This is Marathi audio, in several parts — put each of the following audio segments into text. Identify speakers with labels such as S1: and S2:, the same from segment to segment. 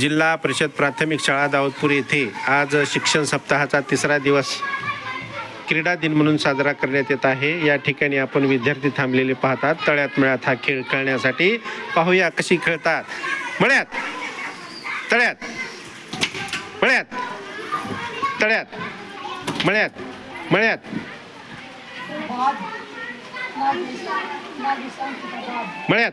S1: जिल्हा परिषद प्राथमिक शाळा दाऊदपूर येथे आज शिक्षण सप्ताहाचा तिसरा दिवस क्रीडा दिन म्हणून साजरा करण्यात येत आहे या ठिकाणी आपण विद्यार्थी थांबलेले पाहतात तळ्यात मिळत हा खेळ खेळण्यासाठी पाहूया कशी खेळतात मळ्यात तळ्यात मळ्यात तळ्यात मळ्यात मळ्यात मळ्यात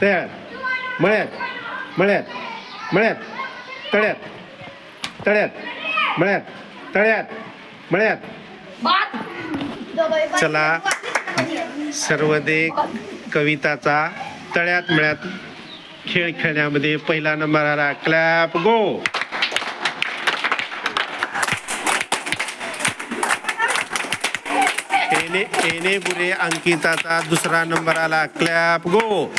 S1: तळ्यात मळ्यात मळ्यात मळ्यात तळ्यात तळ्यात मळ्यात तळ्यात मळ्यात. चला सर्वदे कविताचा तळ्यात मळ्यात खेळ खेळण्यामध्ये पहिला नंबर आला. Clap go. एने एने बुरे अंकिताचा दुसरा नंबर आला. Clap go.